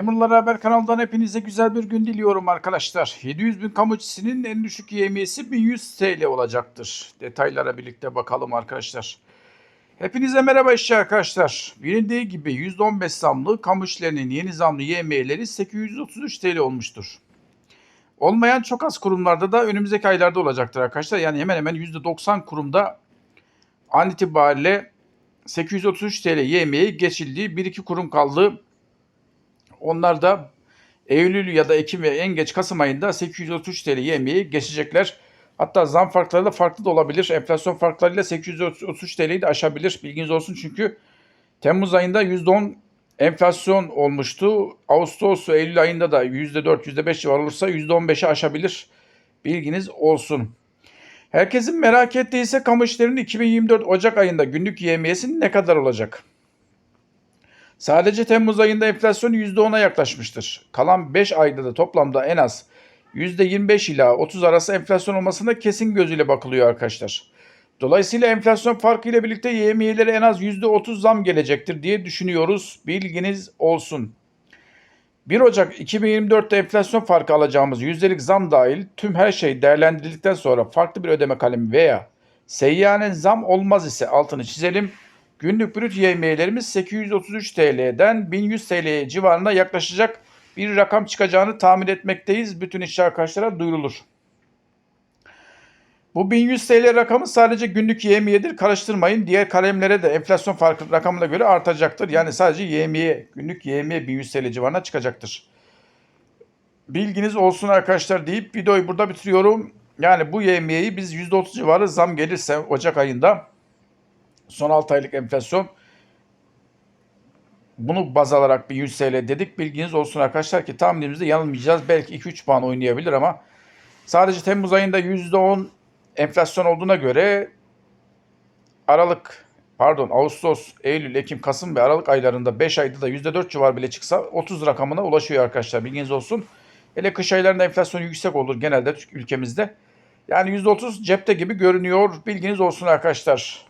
Memurlar Haber kanalından hepinize güzel bir gün diliyorum arkadaşlar. 700 bin kamu en düşük yemiyesi 1100 TL olacaktır. Detaylara birlikte bakalım arkadaşlar. Hepinize merhaba işçi arkadaşlar. Bilindiği gibi %15 zamlı kamu işlerinin yeni zamlı yemiyeleri 833 TL olmuştur. Olmayan çok az kurumlarda da önümüzdeki aylarda olacaktır arkadaşlar. Yani hemen hemen %90 kurumda an itibariyle 833 TL yemeği geçildi. 1-2 kurum kaldı. Onlar da Eylül ya da Ekim ve en geç Kasım ayında 833 TL yemeği geçecekler. Hatta zam farkları da farklı da olabilir. Enflasyon farklarıyla 833 TL'yi de aşabilir. Bilginiz olsun çünkü Temmuz ayında %10 enflasyon olmuştu. Ağustos ve Eylül ayında da %4, %5 civarı olursa %15'i aşabilir. Bilginiz olsun. Herkesin merak ettiği ise kamu işlerinin 2024 Ocak ayında günlük yemiyesi ne kadar olacak? Sadece Temmuz ayında enflasyon %10'a yaklaşmıştır. Kalan 5 ayda da toplamda en az %25 ila 30 arası enflasyon olmasına kesin gözüyle bakılıyor arkadaşlar. Dolayısıyla enflasyon farkı ile birlikte yemiyelere en az %30 zam gelecektir diye düşünüyoruz. Bilginiz olsun. 1 Ocak 2024'te enflasyon farkı alacağımız yüzdelik zam dahil tüm her şey değerlendirildikten sonra farklı bir ödeme kalemi veya seyyanen zam olmaz ise altını çizelim. Günlük brüt yemiyelerimiz 833 TL'den 1100 TL civarına yaklaşacak bir rakam çıkacağını tahmin etmekteyiz. Bütün işçi arkadaşlara duyurulur. Bu 1100 TL rakamı sadece günlük yemiyedir. Karıştırmayın. Diğer kalemlere de enflasyon farkı rakamına göre artacaktır. Yani sadece yemiye, günlük yemiye 1100 TL civarına çıkacaktır. Bilginiz olsun arkadaşlar deyip videoyu burada bitiriyorum. Yani bu yemiyeyi biz %30 civarı zam gelirse Ocak ayında son 6 aylık enflasyon bunu baz alarak bir 100 TL dedik. Bilginiz olsun arkadaşlar ki tahminimizde yanılmayacağız. Belki 2-3 puan oynayabilir ama sadece Temmuz ayında %10 enflasyon olduğuna göre Aralık, pardon Ağustos, Eylül, Ekim, Kasım ve Aralık aylarında 5 ayda da %4 civar bile çıksa 30 rakamına ulaşıyor arkadaşlar. Bilginiz olsun. Hele kış aylarında enflasyon yüksek olur genelde ülkemizde. Yani %30 cepte gibi görünüyor. Bilginiz olsun arkadaşlar.